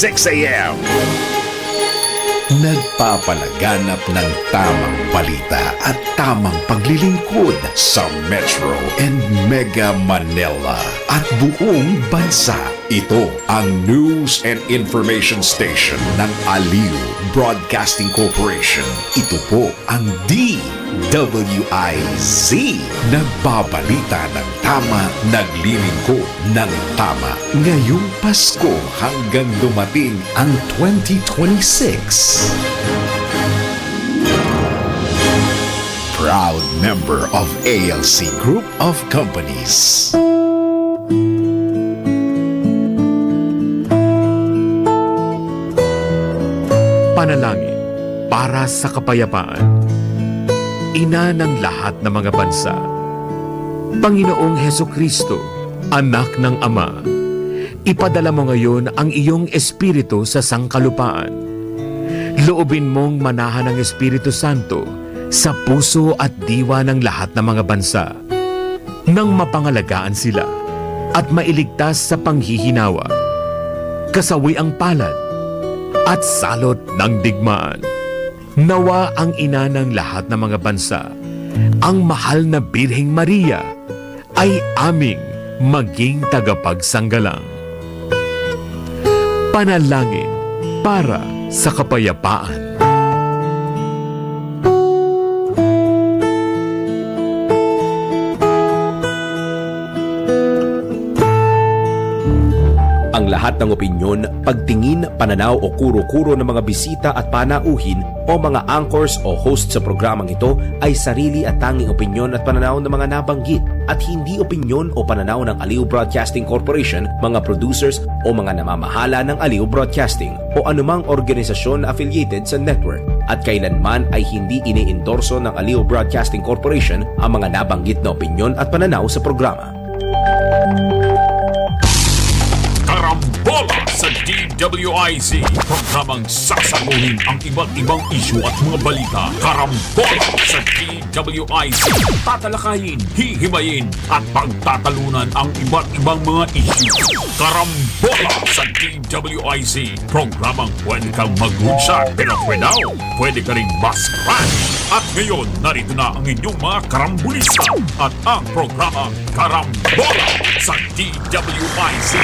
6 a.m. Nagpapalaganap ng tamang balita at tamang paglilingkod sa Metro and Mega Manila at buong bansa. Ito ang News and Information Station ng Aliw Broadcasting Corporation. Ito po ang DWIZ. Nagbabalita ng tama, naglilingkod ng tama. Ngayong Pasko hanggang dumating ang 2026. Proud member of ALC Group of Companies. Panalangin para sa kapayapaan. Ina ng lahat ng mga bansa. Panginoong Heso Kristo, anak ng Ama, ipadala mo ngayon ang iyong Espiritu sa sangkalupaan. Loobin mong manahan ng Espiritu Santo sa puso at diwa ng lahat ng mga bansa nang mapangalagaan sila at mailigtas sa panghihinawa, kasawi ang palad at salot ng digmaan. Nawa ang ina ng lahat ng mga bansa, ang mahal na Birheng Maria, ay aming maging tagapagsanggalang. Panalangin para sa kapayapaan. Lahat ng opinyon, pagtingin, pananaw o kuro-kuro ng mga bisita at panauhin o mga anchors o host sa programang ito ay sarili at tanging opinyon at pananaw ng mga nabanggit at hindi opinyon o pananaw ng Aliw Broadcasting Corporation, mga producers o mga namamahala ng Aliw Broadcasting o anumang organisasyon affiliated sa network at kailanman ay hindi iniendorso ng Aliw Broadcasting Corporation ang mga nabanggit na opinyon at pananaw sa programa. Karambola sa DWIZ. Programang sasaguhin ang iba't ibang isyu at mga balita. Karambola sa DWIZ. Tatalakayin, hihimayin at pagtatalunan ang iba't ibang mga isyu. Karambola sa DWIZ. Programang pwede kang mag-good pero pwede pwede ka rin mas-crash. At ngayon, narito na ang inyong mga karambulista at ang programa Karambola sa DWIZ.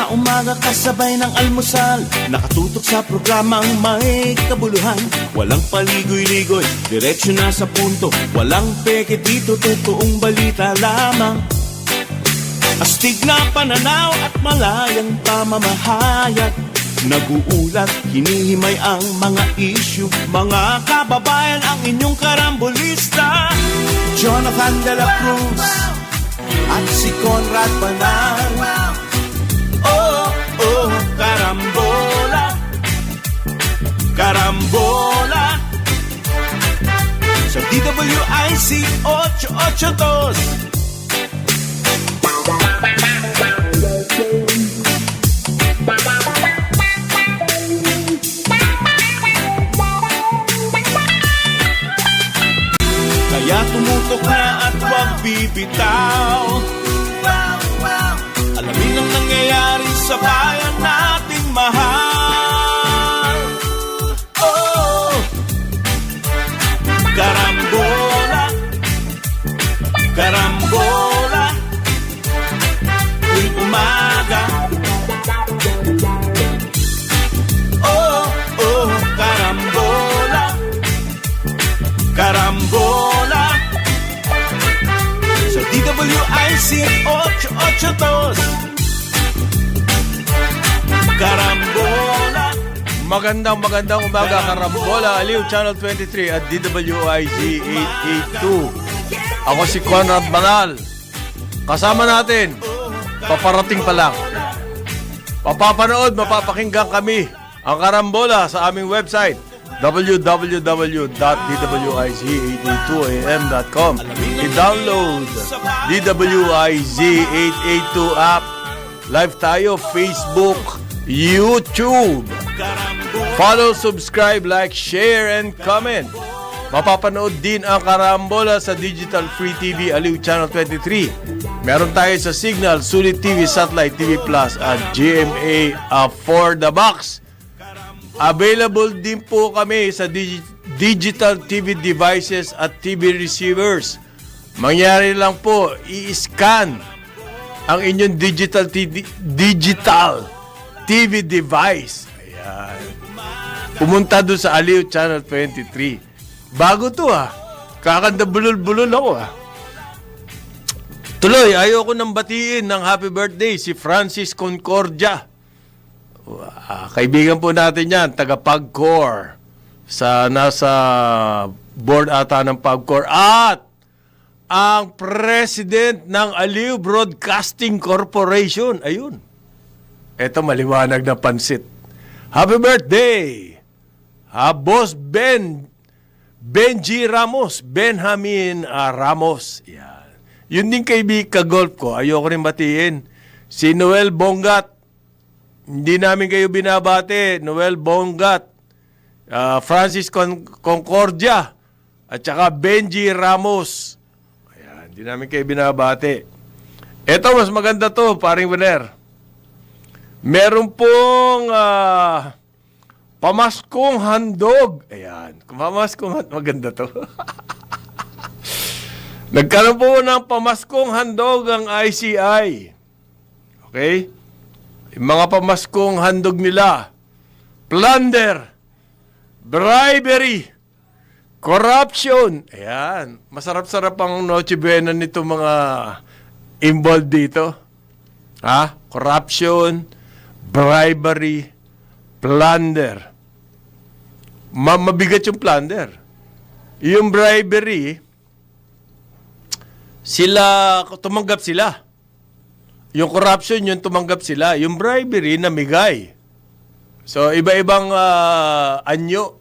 Sa umaga kasabay ng almusal Nakatutok sa programang may kabuluhan. Walang paligoy-ligoy, diretsyo na sa punto. Walang peke dito, totoong balita lamang. Astig na pananaw at malayang pamamahayag. Naguulat, hinihimay ang mga issue Mga kababayan ang inyong karambulista. Jonathan De La Cruz at si Conrad Banal Karambola Sa DWIC 882 Kaya tumutok na at huwag bibitaw 1882 Karambola Magandang magandang umaga Karambola Aliw Channel 23 at DWIG 882 Ako si Conrad Banal. Kasama natin Paparating pa lang. Papapanood, mapapakinggan kami ang karambola sa aming website www.dwiz882am.com I-download DWIZ882 app Live tayo, Facebook, YouTube Follow, subscribe, like, share, and comment. Mapapanood din ang Karambola sa Digital Free TV Aliw Channel 23. Meron tayo sa Signal, Sulit TV, Satellite TV Plus at GMA uh, for the Box. Available din po kami sa digi- digital TV devices at TV receivers. Mangyari lang po, i-scan ang inyong digital TV, digital TV device. Ayan. Pumunta doon sa Aliw Channel 23. Bago to ah. Kakanda bulol-bulol ako ah. Tuloy, ayoko nang batiin ng happy birthday si Francis Concordia. Ah, kaibigan po natin yan, taga Pagcor. Sa nasa board ata ng Pagcor. At ang president ng Aliw Broadcasting Corporation. Ayun. Ito maliwanag na pansit. Happy birthday! Ha, Boss Ben Benji Ramos, Benjamin ah, Ramos. Yan. Yun din kaibigan ka-golf ko. Ayoko rin batiin. Si Noel Bongat. Hindi namin kayo binabate. Noel Bongat. ah, Francis Con- Concordia. At saka Benji Ramos. Ayan, hindi namin kayo binabate. Ito, mas maganda to, paring Wener. Meron pong ah, pamaskong handog. Ayan, pamaskong handog. Maganda to. Nagkaroon po ng pamaskong handog ang ICI. Okay? Mga pamaskong handog nila. Plunder. Bribery. Corruption. Ayan. Masarap-sarap ang Noche Buena nito mga involved dito. Ha? Corruption, bribery, plunder. Ma mabigat yung plunder. Yung bribery, sila, tumanggap sila. Yung corruption, yung tumanggap sila. Yung bribery, namigay. So, iba-ibang ah, anyo.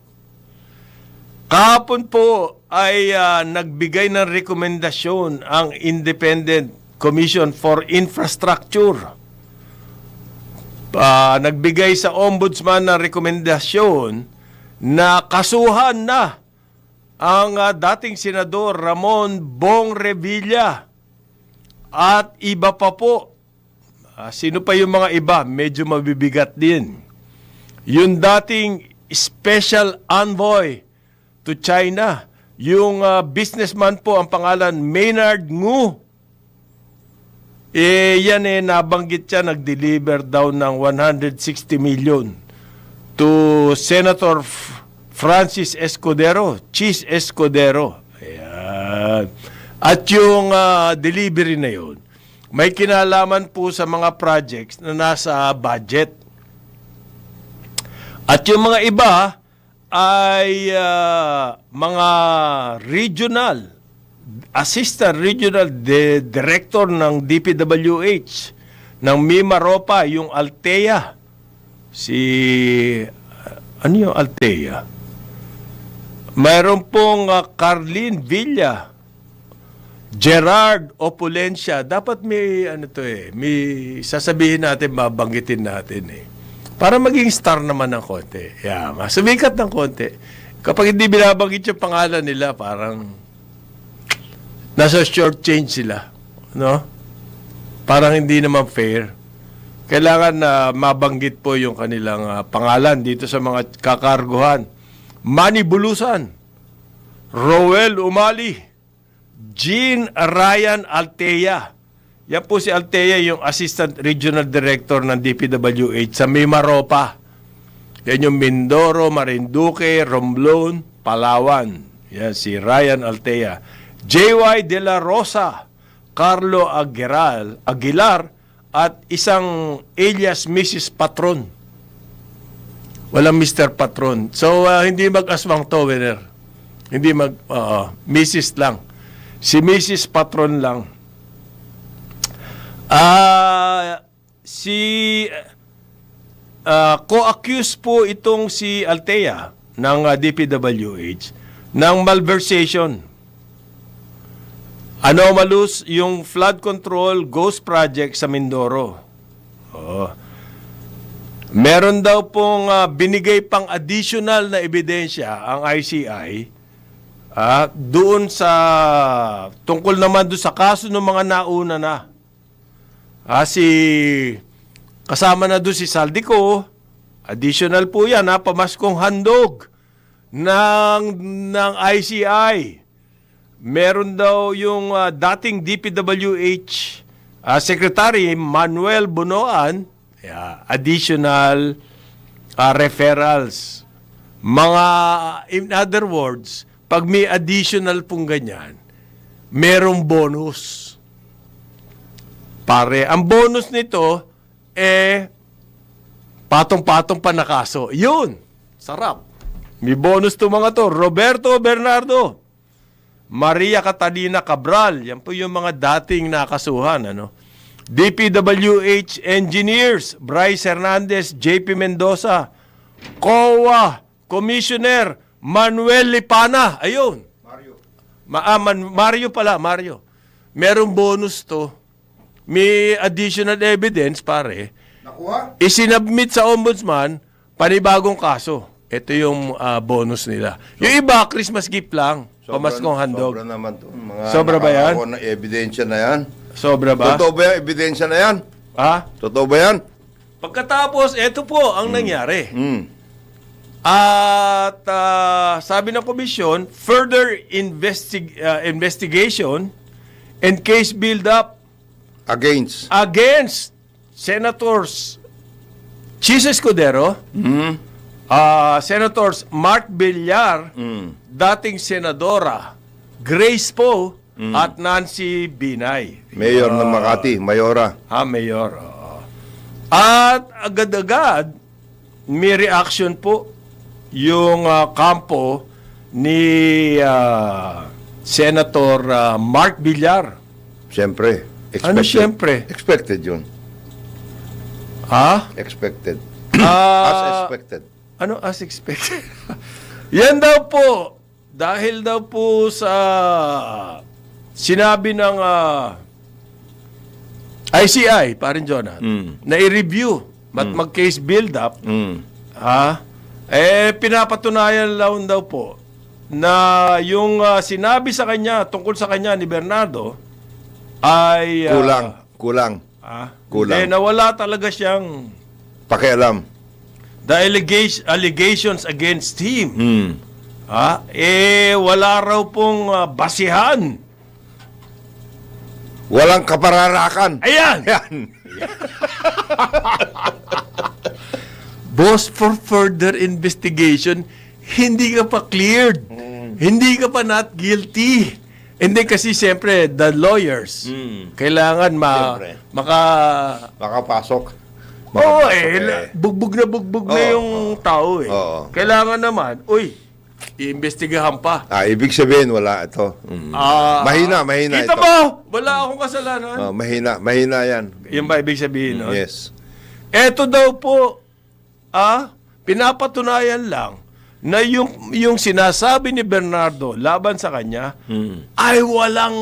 Kahapon po ay ah, nagbigay ng rekomendasyon ang Independent Commission for Infrastructure. Ah, nagbigay sa ombudsman ng rekomendasyon na kasuhan na ang ah, dating senador Ramon Bong Revilla at iba pa po. Ah, sino pa yung mga iba? Medyo mabibigat din. Yung dating special envoy to China, yung ah, businessman po ang pangalan Maynard Ngu. Eh, yan eh, nabanggit siya, nag-deliver daw ng 160 million to Senator Francis Escudero, Cheese Escudero. Ayan. At yung ah, delivery na yun, may kinalaman po sa mga projects na nasa budget. At yung mga iba ay ah, mga regional, assistant regional de- director ng DPWH ng Mimaropa, yung Altea. Si, ah, ano yung Altea? Mayroon pong ah, Carlin Villa, Gerard Opulencia. Dapat may, ano to eh, may sasabihin natin, babanggitin natin eh. Para maging star naman ng konti. Yeah, mas sumikat ng konti. Kapag hindi binabanggit yung pangalan nila, parang nasa short change sila. No? Parang hindi naman fair. Kailangan na mabanggit po yung kanilang ah, pangalan dito sa mga kakarguhan. Manny Bulusan, Roel Umali, Jean Ryan Altea. Yan po si Altea, yung Assistant Regional Director ng DPWH sa Mimaropa. Yan yung Mindoro, Marinduque, Romblon, Palawan. Yan si Ryan Altea. JY De La Rosa, Carlo Aguilar, Aguilar at isang alias Mrs. Patron. Walang Mr. Patron. So, ah, hindi mag-aswang to, winner. Hindi mag, oo, Mrs. lang. Si Mrs. Patron lang. Ah, si ah, co-accused po itong si Altea ng ah, DPWH ng malversation. Anomalous yung flood control ghost project sa Mindoro. Oh. Meron daw pong ah, binigay pang additional na ebidensya ang ICI ah, doon sa tungkol naman doon sa kaso ng mga nauna na. Ah, si kasama na doon si Saldico, additional po yan ha, pamaskong handog ng, ng ICI. Meron daw yung ah, dating DPWH ah, Secretary Manuel Bunoan, yeah, additional ah, referrals. Mga, in other words, pag may additional pong ganyan, merong bonus. Pare, ang bonus nito, eh, patong-patong pa na kaso. Yun, sarap. May bonus to mga to. Roberto Bernardo, Maria Catalina Cabral, yan po yung mga dating nakasuhan. Ano? DPWH Engineers, Bryce Hernandez, JP Mendoza, COA, Commissioner Manuel Lipana. Ayun. Mario. Mario pala, Mario. Merong bonus to. May additional evidence, pare. Nakuha? Isinabmit sa ombudsman, panibagong kaso. Ito yung ah, bonus nila. Yung iba, Christmas gift lang. Pamaskong handog. Sobra naman to. Mga Sobra ba yan? ng ebidensya na yan. Sobra ba? Totoo ba yung ebidensya na yan? Ha? Totoo ba yan? Pagkatapos, ito po ang nangyari. Hmm. At ah, sabi ng komisyon, further investig- ah, investigation and case build-up Against. against Senators Chis Escudero, ah, Senators Mark Villar, dating Senadora Grace Poe, at Nancy Binay. Mayor ng Makati, Mayora. Ha, Mayor. oo. At agad-agad, may reaction po yung ah, kampo ni ah, Senator ah, Mark Villar. Siyempre. Expected. Ano siyempre? Expected yun. Ha? Expected. Ah, As expected. Ano as expected? Yan daw po. Dahil daw po sa sinabi ng ah, ICI, parin Jonathan, na i-review at mag-case build-up, Mm. ha? Eh, pinapatunayan lang daw po na yung ah, sinabi sa kanya, tungkol sa kanya ni Bernardo, ay... ah, Kulang. Kulang. ah, Kulang. hindi, nawala talaga siyang Pakialam. the allegation, allegations against him. Hmm. Ha? Eh, wala raw pong ah, basihan. Walang kapararakan. Ayan! Yan. Boss, for further investigation, hindi ka pa cleared. Hindi ka pa not guilty. Hindi kasi siyempre, the lawyers, kailangan ma, Siyempre. maka... Makapasok. Oo, Makapasok eh, la- bugbog na bugbog na Oo, yung tao eh. Oo. Kailangan naman, uy, iimbestigahan pa. Ah, ibig sabihin, wala ito. Mm. Ah, mahina, mahina Kita ito. mo, wala akong kasalanan. Oh, mahina, mahina yan. Yan ba ibig sabihin nun? Yes. Eto daw po, ah, pinapatunayan lang na yung, yung sinasabi ni Bernardo laban sa kanya ay walang...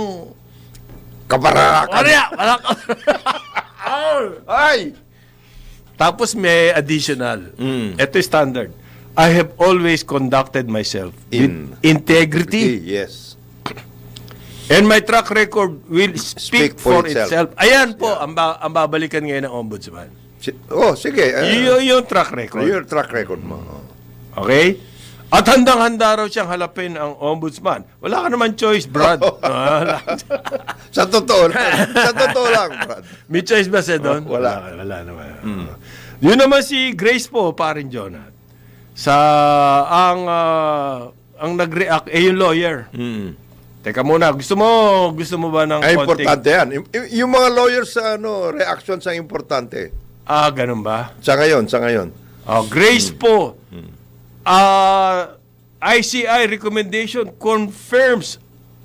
Kapararakan. Yan? Walang... Ay! Tapos may additional. Ito is standard. I have always conducted myself In- with integrity Yes. and my track record will speak, Speak for, for itself. itself. Ayan po ang, ba- ang babalikan ngayon ng ombudsman. Si- oh, sige. Uh, Yun yung track record. your track record mo. Okay? At handang-handa raw siyang halapin ang ombudsman. Wala ka naman choice, Brad. Wala. Sa totoo lang. sa totoo lang, Brad. May choice ba siya doon? Oh, wala. Wala, wala naman. Yun naman si Grace po, parin Jonat. Sa ang ah, ang nag-react eh yung lawyer. Teka muna, gusto mo gusto mo ba ng Ay, konting- importante yan. Y- y- yung mga lawyers sa ano, reactions ang importante. Ah, ganun ba? Sa ngayon, sa ngayon. Oh, Grace po. Ah, ICI recommendation confirms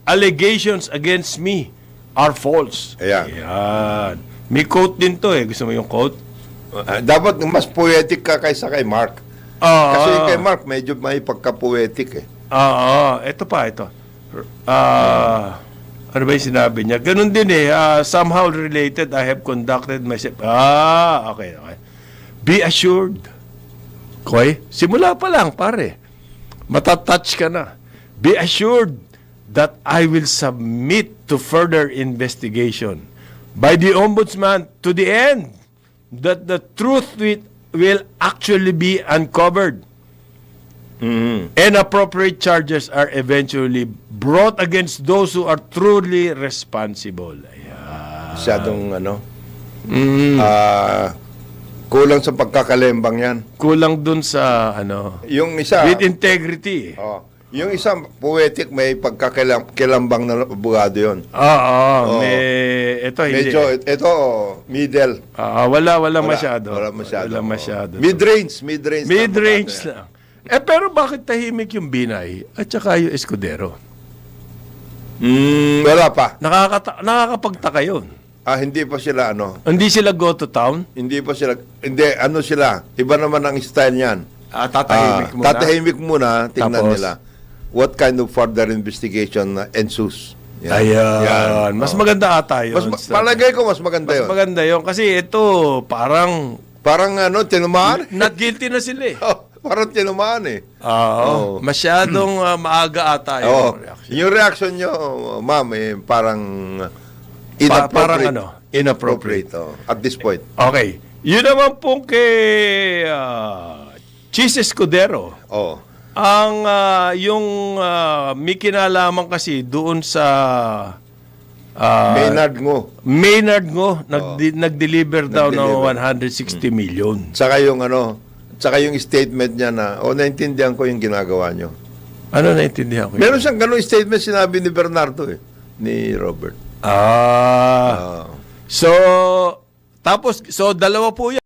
allegations against me are false. Ayan. Ayan. May quote din to eh. Gusto mo yung quote? Ah, dapat mas poetic ka kaysa kay Mark. Ah, Kasi kay Mark, medyo may pagka-poetic eh. Ah, ah, ito pa, ito. Ah, ano ba yung sinabi niya? Ganun din eh. ah, somehow related, I have conducted myself. Ah, okay, okay. be assured. Okay? Simula pa lang, pare. Matatouch ka na. Be assured that I will submit to further investigation by the Ombudsman to the end that the truth wi- will actually be uncovered and appropriate charges are eventually brought against those who are truly responsible. Ayan. Masyadong ano. Ah, kulang sa pagkakalembang yan. Kulang dun sa ano Yung isa, with integrity. oh, yung isa poetic may pagkakilambang na abogado yun. Oo, Oo. may ito hindi. Medyo, ito, middle. Ah, wala, wala Wala, masyado. Wala masyado. Wala Oo. masyado. Mid-range, mid-range. na Mid-range lang. Eh pero bakit tahimik yung Binay at saka yung Escudero? Mm, wala pa. Nakakata- nakakapagtaka yun. Ah, hindi pa sila ano. Hindi sila go to town? Hindi pa sila, hindi, ano sila. Iba naman ang style niyan. Ah, tatahimik Ah, muna. Tatahimik muna, tingnan Tapos? nila. What kind of further investigation uh, ensues. Yan. Ayan. Yan. Mas Oo. maganda ata yun. Mas, ma- Sa- palagay ko mas maganda mas yun. maganda yun. Kasi ito, parang Parang ano, tinumaan. not guilty na sila eh. Oh, parang tinumaan eh. Oo. Oo. Masyadong ah, maaga ata yung Oh, reaction. yung reaction nyo, ma'am, eh, parang Pa- inappropriate. parang ano? Inappropriate. oh, at this point. Okay. Yun naman pong kay uh, Cheese Escudero. Oh. Ang ah, yung ah, may kinalaman kasi doon sa ah, Maynard ngo. Maynard Ngo nag nag-deliver daw ng Nag-deliver. 160 million. Saka yung ano, saka yung statement niya na, oh, naintindihan ko yung ginagawa nyo. Ano naintindihan ko? Meron siyang ganung statement sinabi ni Bernardo eh, ni Robert. Ah. Ah. So tapos so dalawa po yan.